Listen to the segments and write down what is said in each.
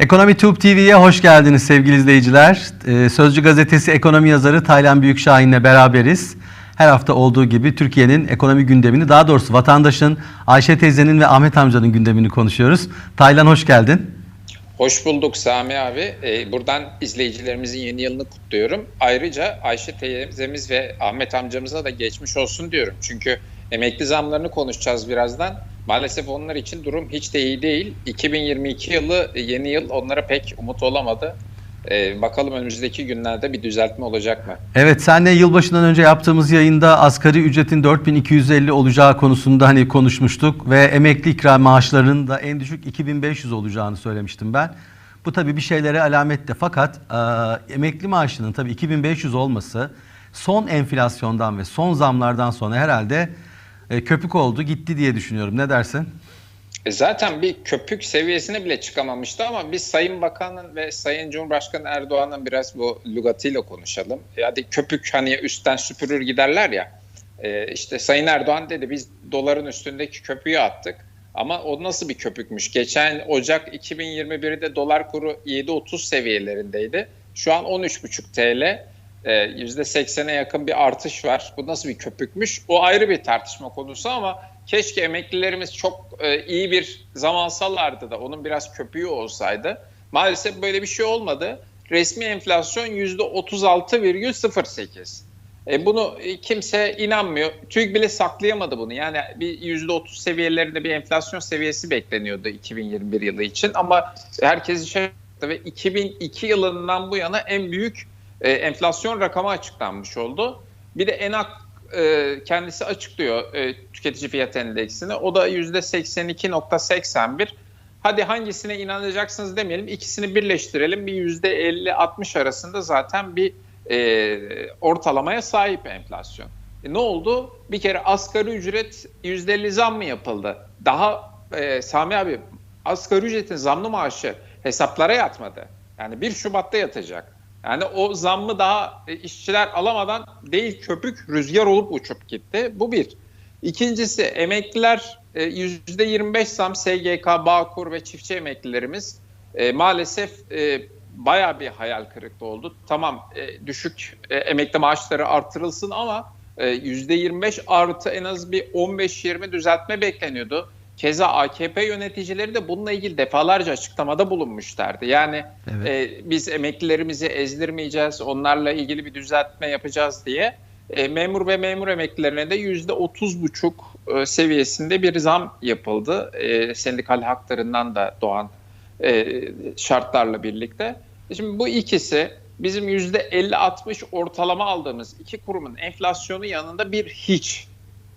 Ekonomi Tube TV'ye hoş geldiniz sevgili izleyiciler. Ee, Sözcü gazetesi ekonomi yazarı Taylan Büyükşahin'le beraberiz. Her hafta olduğu gibi Türkiye'nin ekonomi gündemini, daha doğrusu vatandaşın, Ayşe teyzenin ve Ahmet amcanın gündemini konuşuyoruz. Taylan hoş geldin. Hoş bulduk Sami abi. Ee, buradan izleyicilerimizin yeni yılını kutluyorum. Ayrıca Ayşe teyzemiz ve Ahmet amcamıza da geçmiş olsun diyorum. Çünkü emekli zamlarını konuşacağız birazdan. Maalesef onlar için durum hiç de iyi değil. 2022 yılı yeni yıl onlara pek umut olamadı. Ee, bakalım önümüzdeki günlerde bir düzeltme olacak mı? Evet senle yılbaşından önce yaptığımız yayında asgari ücretin 4250 olacağı konusunda hani konuşmuştuk ve emekli ikram maaşlarının da en düşük 2500 olacağını söylemiştim ben. Bu tabii bir şeylere alamette fakat e, emekli maaşının tabii 2500 olması son enflasyondan ve son zamlardan sonra herhalde e, köpük oldu gitti diye düşünüyorum. Ne dersin? E zaten bir köpük seviyesine bile çıkamamıştı ama biz Sayın Bakan'ın ve Sayın Cumhurbaşkanı Erdoğan'ın biraz bu lügatıyla konuşalım. E hadi köpük hani üstten süpürür giderler ya. İşte Sayın Erdoğan dedi biz doların üstündeki köpüğü attık. Ama o nasıl bir köpükmüş? Geçen Ocak 2021'de dolar kuru 7.30 seviyelerindeydi. Şu an 13.5 TL. E, %80'e yakın bir artış var. Bu nasıl bir köpükmüş? O ayrı bir tartışma konusu ama keşke emeklilerimiz çok e, iyi bir zaman alsalardı da onun biraz köpüğü olsaydı. Maalesef böyle bir şey olmadı. Resmi enflasyon %36,08. E bunu kimse inanmıyor. TÜİK bile saklayamadı bunu. Yani bir %30 seviyelerinde bir enflasyon seviyesi bekleniyordu 2021 yılı için. Ama herkes şaşırdı ve 2002 yılından bu yana en büyük e, enflasyon rakamı açıklanmış oldu. Bir de ENAK e, kendisi açıklıyor e, tüketici fiyat endeksini. O da %82.81. Hadi hangisine inanacaksınız demeyelim. İkisini birleştirelim. Bir %50-60 arasında zaten bir e, ortalamaya sahip enflasyon. E, ne oldu? Bir kere asgari ücret %50 zam mı yapıldı? Daha e, Sami abi asgari ücretin zamlı maaşı hesaplara yatmadı. Yani 1 Şubat'ta yatacak. Yani o zammı daha e, işçiler alamadan değil köpük rüzgar olup uçup gitti. Bu bir. İkincisi emekliler e, %25 zam SGK, Bağkur ve çiftçi emeklilerimiz e, maalesef e, baya bir hayal kırıklığı oldu. Tamam e, düşük e, emekli maaşları artırılsın ama e, %25 artı en az bir 15-20 düzeltme bekleniyordu. Keza AKP yöneticileri de bununla ilgili defalarca açıklamada bulunmuşlardı. Yani Evet. e, biz emeklilerimizi ezdirmeyeceğiz, onlarla ilgili bir düzeltme yapacağız diye e, memur ve memur emeklilerine de yüzde otuz buçuk e, seviyesinde bir zam yapıldı. E, sendikal haklarından da doğan e, şartlarla birlikte. Şimdi bu ikisi bizim yüzde 50-60 ortalama aldığımız iki kurumun enflasyonu yanında bir hiç.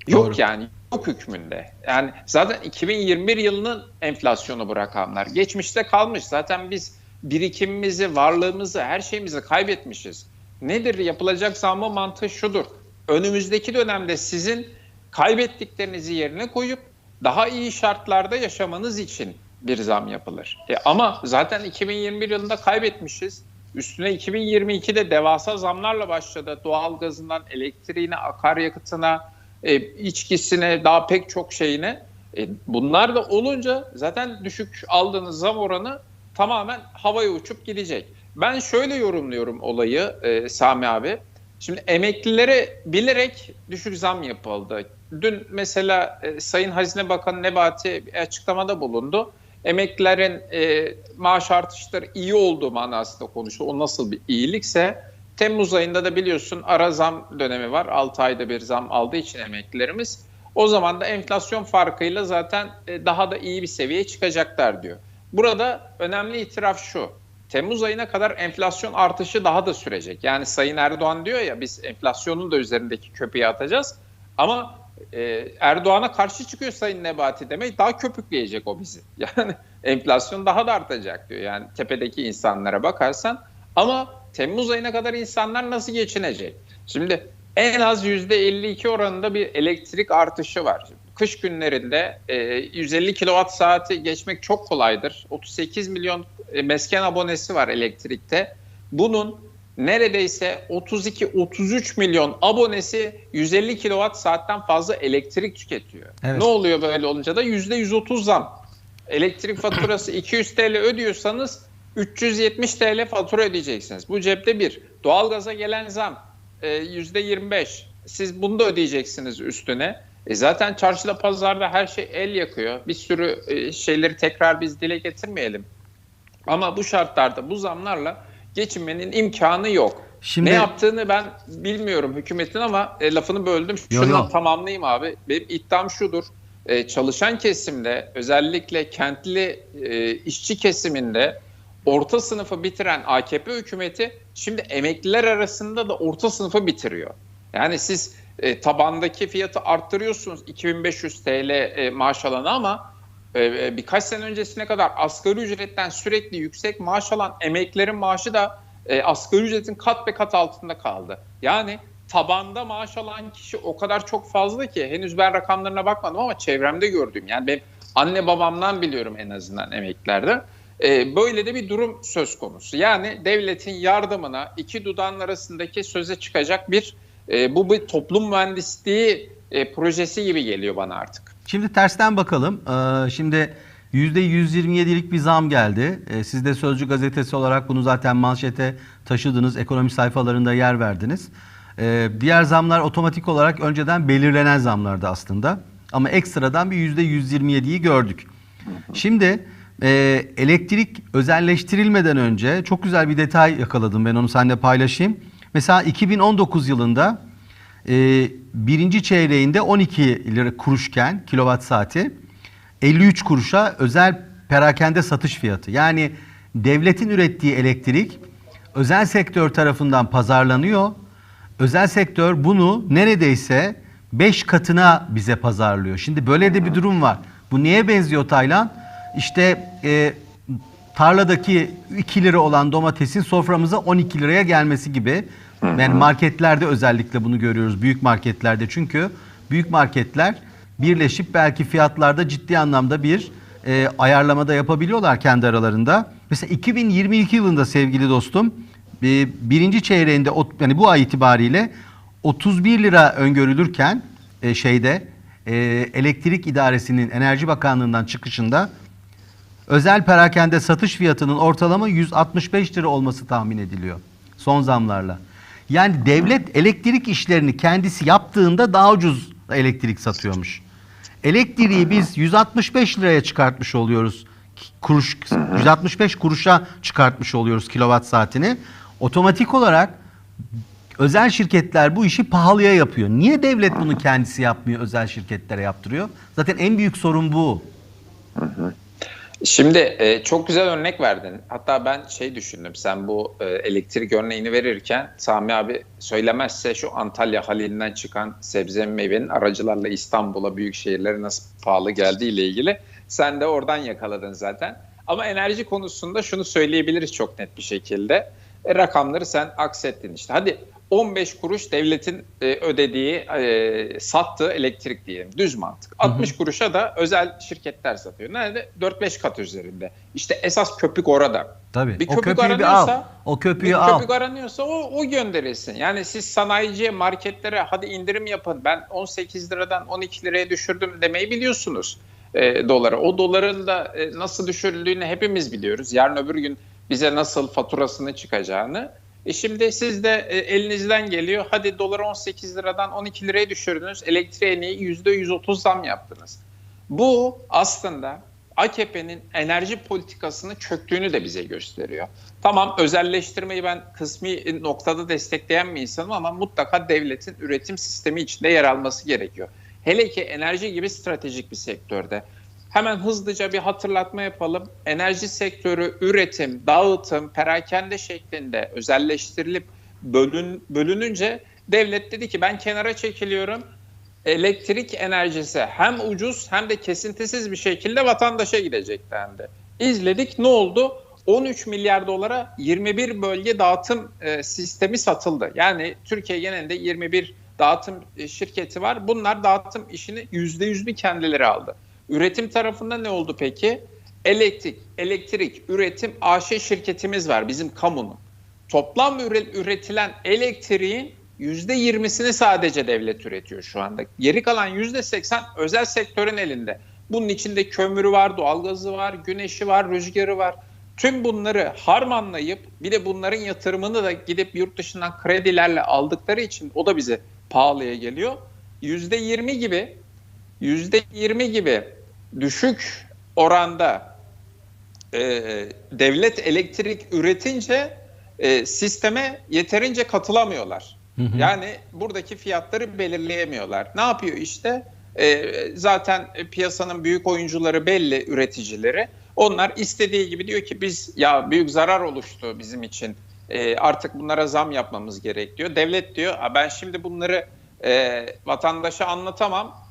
Yok Doğru. yani yok hükmünde. Yani zaten 2021 yılının enflasyonu bu rakamlar. Geçmişte kalmış. Zaten biz birikimimizi, varlığımızı, her şeyimizi kaybetmişiz. Nedir yapılacak zammı mantığı şudur. Önümüzdeki dönemde sizin kaybettiklerinizi yerine koyup daha iyi şartlarda yaşamanız için bir zam yapılır. E ama zaten 2021 yılında kaybetmişiz. Üstüne 2022'de devasa zamlarla başladı. Doğalgazından elektriğine, akaryakıtına, e, içkisine, daha pek çok şeyine. E, bunlar da olunca zaten düşük aldığınız zam oranı tamamen havaya uçup gidecek. Ben şöyle yorumluyorum olayı e, Sami abi. Şimdi emeklilere bilerek düşük zam yapıldı. Dün mesela e, Sayın Hazine Bakanı Nebati açıklamada bulundu. Emeklilerin e, maaş artışları iyi olduğu manasında konuştu. O nasıl bir iyilikse Temmuz ayında da biliyorsun ara zam dönemi var. 6 ayda bir zam aldığı için emeklilerimiz. O zaman da enflasyon farkıyla zaten e, daha da iyi bir seviyeye çıkacaklar diyor. Burada önemli itiraf şu. Temmuz ayına kadar enflasyon artışı daha da sürecek. Yani Sayın Erdoğan diyor ya biz enflasyonun da üzerindeki köpeği atacağız. Ama e, Erdoğan'a karşı çıkıyor Sayın Nebati demek daha köpükleyecek o bizi. Yani enflasyon daha da artacak diyor. Yani tepedeki insanlara bakarsan. Ama Temmuz ayına kadar insanlar nasıl geçinecek? Şimdi en az %52 oranında bir elektrik artışı var. Kış günlerinde e, 150 kilowatt saati geçmek çok kolaydır. 38 milyon e, mesken abonesi var elektrikte. Bunun neredeyse 32-33 milyon abonesi 150 kilowatt saatten fazla elektrik tüketiyor. Evet. Ne oluyor böyle olunca da %130 zam. Elektrik faturası 200 TL ödüyorsanız 370 TL fatura ödeyeceksiniz. Bu cepte bir. Doğalgaza gelen zam e, %25. Siz bunu da ödeyeceksiniz üstüne. E zaten çarşıda pazarda her şey el yakıyor. Bir sürü e, şeyleri tekrar biz dile getirmeyelim. Ama bu şartlarda bu zamlarla geçinmenin imkanı yok. Şimdi- Ne yaptığını ben bilmiyorum hükümetin ama e, lafını böldüm. Yo, Şunu yo. tamamlayayım abi. Benim iddiam şudur. E, çalışan kesimde özellikle kentli e, işçi kesiminde orta sınıfı bitiren AKP hükümeti şimdi emekliler arasında da orta sınıfı bitiriyor. Yani siz e, tabandaki fiyatı arttırıyorsunuz 2500 TL e, maaş alanı ama e, e, birkaç sene öncesine kadar asgari ücretten sürekli yüksek maaş alan emeklilerin maaşı da e, asgari ücretin kat ve kat altında kaldı. Yani tabanda maaş alan kişi o kadar çok fazla ki henüz ben rakamlarına bakmadım ama çevremde gördüğüm yani benim anne babamdan biliyorum en azından emeklilerde. E, böyle de bir durum söz konusu. Yani devletin yardımına iki dudağın arasındaki söze çıkacak bir e, bu bir toplum mühendisliği e, projesi gibi geliyor bana artık. Şimdi tersten bakalım. Ee, şimdi %127'lik bir zam geldi. Ee, siz de Sözcü gazetesi olarak bunu zaten manşete taşıdınız. Ekonomi sayfalarında yer verdiniz. Ee, diğer zamlar otomatik olarak önceden belirlenen zamlardı aslında. Ama ekstradan bir %127'yi gördük. Şimdi e, elektrik özelleştirilmeden önce çok güzel bir detay yakaladım ben onu seninle paylaşayım. Mesela 2019 yılında e, birinci çeyreğinde 12 lira kuruşken kilowatt saati 53 kuruşa özel perakende satış fiyatı. Yani devletin ürettiği elektrik özel sektör tarafından pazarlanıyor. Özel sektör bunu neredeyse 5 katına bize pazarlıyor. Şimdi böyle de bir durum var. Bu neye benziyor Taylan? İşte e, tarladaki 2 lira olan domatesin soframıza 12 liraya gelmesi gibi. Yani marketlerde özellikle bunu görüyoruz. Büyük marketlerde çünkü büyük marketler birleşip belki fiyatlarda ciddi anlamda bir e, ayarlamada yapabiliyorlar kendi aralarında. Mesela 2022 yılında sevgili dostum e, birinci çeyreğinde yani bu ay itibariyle 31 lira öngörülürken e, şeyde e, elektrik idaresinin Enerji Bakanlığı'ndan çıkışında özel perakende satış fiyatının ortalama 165 lira olması tahmin ediliyor son zamlarla. Yani devlet elektrik işlerini kendisi yaptığında daha ucuz elektrik satıyormuş. Elektriği biz 165 liraya çıkartmış oluyoruz. Kuruş 165 kuruşa çıkartmış oluyoruz kilowatt saatini. Otomatik olarak özel şirketler bu işi pahalıya yapıyor. Niye devlet bunu kendisi yapmıyor, özel şirketlere yaptırıyor? Zaten en büyük sorun bu. Şimdi e, çok güzel örnek verdin. Hatta ben şey düşündüm. Sen bu e, elektrik örneğini verirken Sami abi söylemezse şu Antalya Halil'inden çıkan sebze meyvenin aracılarla İstanbul'a büyük şehirlere nasıl pahalı geldiği ile ilgili sen de oradan yakaladın zaten. Ama enerji konusunda şunu söyleyebiliriz çok net bir şekilde. E, rakamları sen aksettin işte. Hadi 15 kuruş devletin e, ödediği, e, sattığı elektrik diyelim. Düz mantık. 60 kuruşa da özel şirketler satıyor. Nerede? 4-5 kat üzerinde. İşte esas köpük orada. Tabii. Bir o köpük köpüğü bir al. aranıyorsa, O köpüğü bir al. köpük aranıyorsa o, o gönderilsin. Yani siz sanayiciye, marketlere hadi indirim yapın. Ben 18 liradan 12 liraya düşürdüm demeyi biliyorsunuz e, dolara. O doların da e, nasıl düşürüldüğünü hepimiz biliyoruz. Yarın öbür gün bize nasıl faturasını çıkacağını. E şimdi siz de e, elinizden geliyor. Hadi doları 18 liradan 12 liraya düşürdünüz. Elektriğe niye %130 zam yaptınız? Bu aslında AKP'nin enerji politikasının çöktüğünü de bize gösteriyor. Tamam özelleştirmeyi ben kısmi noktada destekleyen bir insanım ama mutlaka devletin üretim sistemi içinde yer alması gerekiyor. Hele ki enerji gibi stratejik bir sektörde. Hemen hızlıca bir hatırlatma yapalım. Enerji sektörü üretim, dağıtım, perakende şeklinde özelleştirilip bölün, bölününce devlet dedi ki ben kenara çekiliyorum elektrik enerjisi hem ucuz hem de kesintisiz bir şekilde vatandaşa gidecek dendi. İzledik ne oldu? 13 milyar dolara 21 bölge dağıtım e, sistemi satıldı. Yani Türkiye genelinde 21 dağıtım e, şirketi var. Bunlar dağıtım işini %100'lü kendileri aldı. Üretim tarafında ne oldu peki? Elektrik, elektrik, üretim AŞ şirketimiz var bizim kamunun. Toplam üre- üretilen elektriğin %20'sini sadece devlet üretiyor şu anda. Geri kalan %80 özel sektörün elinde. Bunun içinde kömürü var, doğalgazı var, güneşi var, rüzgarı var. Tüm bunları harmanlayıp bir de bunların yatırımını da gidip yurt dışından kredilerle aldıkları için o da bize pahalıya geliyor. %20 gibi %20 gibi düşük oranda e, devlet elektrik üretince e, sisteme yeterince katılamıyorlar. Hı hı. Yani buradaki fiyatları belirleyemiyorlar. Ne yapıyor işte? E, zaten piyasanın büyük oyuncuları belli üreticileri. Onlar istediği gibi diyor ki biz ya büyük zarar oluştu bizim için. E, artık bunlara zam yapmamız gerek diyor. Devlet diyor "Aa, ben şimdi bunları e, vatandaşa anlatamam.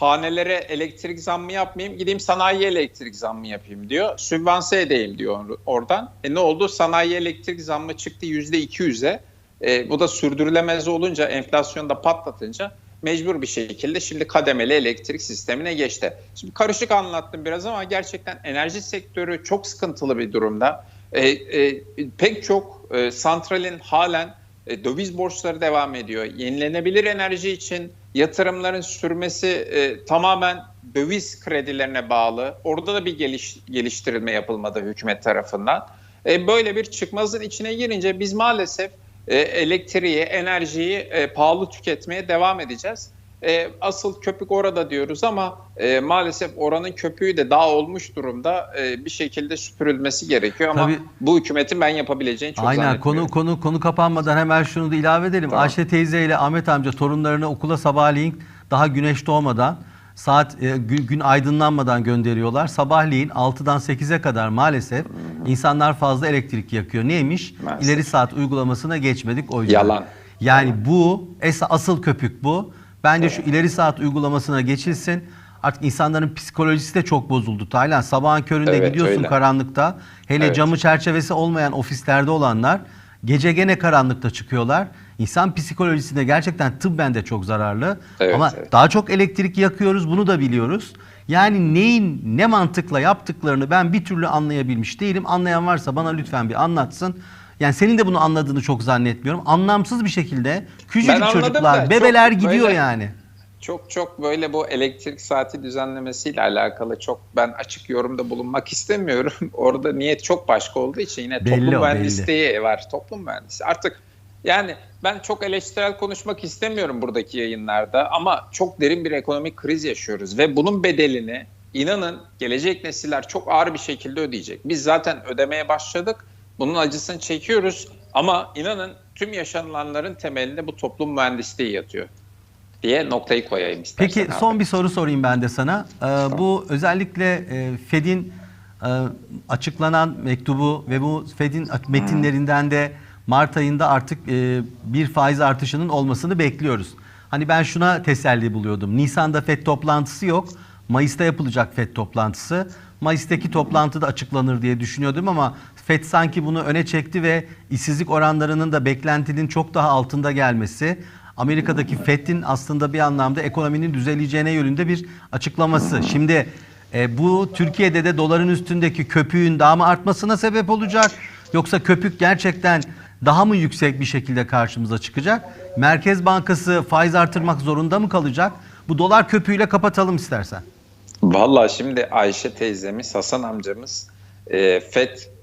Hanelere elektrik zammı yapmayayım, gideyim sanayi elektrik zammı yapayım diyor. Sübvanse edeyim diyor or- oradan. E ne oldu? Sanayi elektrik zammı çıktı %200'e. E, bu da sürdürülemez olunca, enflasyonda patlatınca mecbur bir şekilde şimdi kademeli elektrik sistemine geçti. Şimdi karışık anlattım biraz ama gerçekten enerji sektörü çok sıkıntılı bir durumda. E, e, pek çok e, santralin halen e, döviz borçları devam ediyor. Yenilenebilir enerji için yatırımların sürmesi e, tamamen döviz kredilerine bağlı. Orada da bir geliş, geliştirilme yapılmadı hükümet tarafından. E, böyle bir çıkmazın içine girince biz maalesef e, elektriği, enerjiyi e, pahalı tüketmeye devam edeceğiz. E, asıl köpük orada diyoruz ama e, maalesef oranın köpüğü de daha olmuş durumda e, bir şekilde süpürülmesi gerekiyor ama Tabii. bu hükümetin ben yapabileceğini çok Aynen konu konu konu kapanmadan hemen şunu da ilave edelim. Tamam. Ayşe teyze ile Ahmet amca torunlarını okula sabahleyin daha güneş doğmadan saat e, gün, gün aydınlanmadan gönderiyorlar. Sabahleyin 6'dan 8'e kadar maalesef insanlar fazla elektrik yakıyor. Neymiş? Maalesef. İleri saat uygulamasına geçmedik o yüzden. Yalan. Yani bu es asıl köpük bu. Bence şu ileri saat uygulamasına geçilsin. Artık insanların psikolojisi de çok bozuldu Taylan. Sabahın köründe Evet, gidiyorsun öyle. karanlıkta. Hele Evet. camı çerçevesi olmayan ofislerde olanlar gece gene karanlıkta çıkıyorlar. İnsan psikolojisine gerçekten tıbben de çok zararlı. Evet, Ama evet. daha çok elektrik yakıyoruz bunu da biliyoruz. Yani neyin ne mantıkla yaptıklarını ben bir türlü anlayabilmiş değilim. Anlayan varsa bana lütfen bir anlatsın. Yani senin de bunu anladığını çok zannetmiyorum. Anlamsız bir şekilde küçücük çocuklar, da çok bebeler gidiyor böyle- yani. Çok çok böyle bu elektrik saati düzenlemesiyle alakalı çok ben açık yorumda bulunmak istemiyorum. Orada niyet çok başka olduğu için yine Belli toplum o, mühendisliği var. Toplum mühendisi. Artık yani ben çok eleştirel konuşmak istemiyorum buradaki yayınlarda ama çok derin bir ekonomik kriz yaşıyoruz ve bunun bedelini inanın gelecek nesiller çok ağır bir şekilde ödeyecek. Biz zaten ödemeye başladık. Bunun acısını çekiyoruz ama inanın tüm yaşanılanların temelinde bu toplum mühendisliği yatıyor diye noktayı koyayım istersen. Peki abi. son bir soru sorayım ben de sana. Ee, bu özellikle e, Fed'in e, açıklanan mektubu ve bu Fed'in metinlerinden de Mart ayında artık e, bir faiz artışının olmasını bekliyoruz. Hani ben şuna teselli buluyordum. Nisan'da Fed toplantısı yok. Mayıs'ta yapılacak FED toplantısı. Mayıs'taki toplantıda açıklanır diye düşünüyordum ama FED sanki bunu öne çekti ve işsizlik oranlarının da beklentinin çok daha altında gelmesi, Amerika'daki FED'in aslında bir anlamda ekonominin düzeleceğine yönünde bir açıklaması. Şimdi e, bu Türkiye'de de doların üstündeki köpüğün daha mı artmasına sebep olacak? Yoksa köpük gerçekten daha mı yüksek bir şekilde karşımıza çıkacak? Merkez Bankası faiz artırmak zorunda mı kalacak? Bu dolar köpüğüyle kapatalım istersen. Vallahi şimdi Ayşe teyzemiz, Hasan amcamız e, FED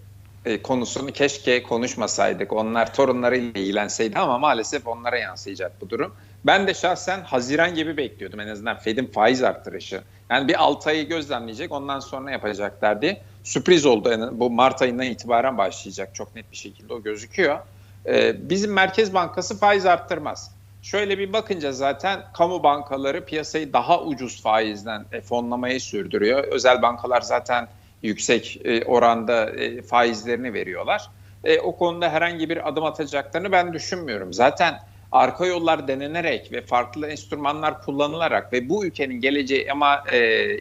e, konusunu keşke konuşmasaydık. Onlar torunlarıyla ilgilenseydi ama maalesef onlara yansıyacak bu durum. Ben de şahsen Haziran gibi bekliyordum en azından FED'in faiz artırışı. Yani bir 6 ayı gözlemleyecek ondan sonra yapacaklar diye. Sürpriz oldu. Yani bu Mart ayından itibaren başlayacak çok net bir şekilde o gözüküyor. E, bizim Merkez Bankası faiz arttırmaz. Şöyle bir bakınca zaten kamu bankaları piyasayı daha ucuz faizden e, fonlamayı sürdürüyor. Özel bankalar zaten yüksek e, oranda e, faizlerini veriyorlar. E, o konuda herhangi bir adım atacaklarını ben düşünmüyorum. Zaten arka yollar denenerek ve farklı enstrümanlar kullanılarak ve bu ülkenin geleceği ama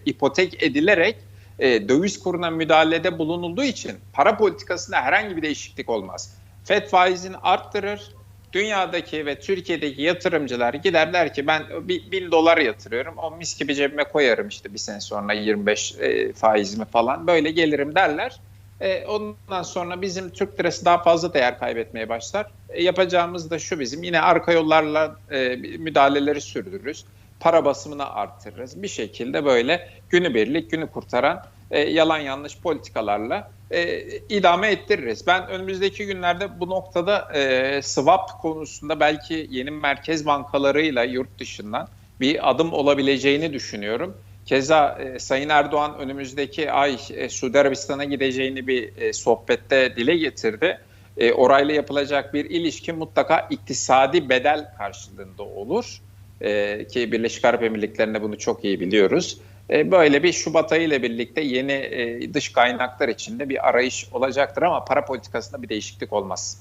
ipotek edilerek döviz kuruna müdahalede bulunulduğu için para politikasında herhangi bir değişiklik olmaz. FED faizini arttırır, dünyadaki ve Türkiye'deki yatırımcılar gider der ki ben bin dolar yatırıyorum. O mis gibi cebime koyarım işte bir sene sonra 25 e, faizimi falan böyle gelirim derler. E, ondan sonra bizim Türk lirası daha fazla değer kaybetmeye başlar. E, yapacağımız da şu bizim yine arka yollarla e, müdahaleleri sürdürürüz. Para basımını arttırırız. Bir şekilde böyle günübirlik günü kurtaran e, yalan yanlış politikalarla e, idame ettiririz. Ben önümüzdeki günlerde bu noktada e, swap konusunda belki yeni merkez bankalarıyla yurt dışından bir adım olabileceğini düşünüyorum. Keza e, Sayın Erdoğan önümüzdeki ay e, Suudi Arabistan'a gideceğini bir e, sohbette dile getirdi. E, orayla yapılacak bir ilişki mutlaka iktisadi bedel karşılığında olur. E, ki Birleşik Arap Emirlikleri'nde bunu çok iyi biliyoruz. E, böyle bir Şubat ayı ile birlikte yeni e, dış kaynaklar içinde bir arayış olacaktır ama para politikasında bir değişiklik olmaz.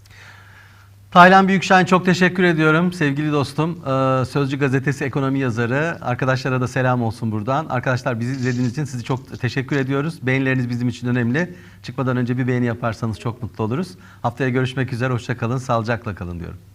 Taylan Büyükşahin çok teşekkür ediyorum sevgili dostum. Ee, Sözcü Gazetesi ekonomi yazarı. Arkadaşlara da selam olsun buradan. Arkadaşlar bizi izlediğiniz için sizi çok teşekkür ediyoruz. Beğenileriniz bizim için önemli. Çıkmadan önce bir beğeni yaparsanız çok mutlu oluruz. Haftaya görüşmek üzere. Hoşça kalın. Sağlıcakla kalın diyorum.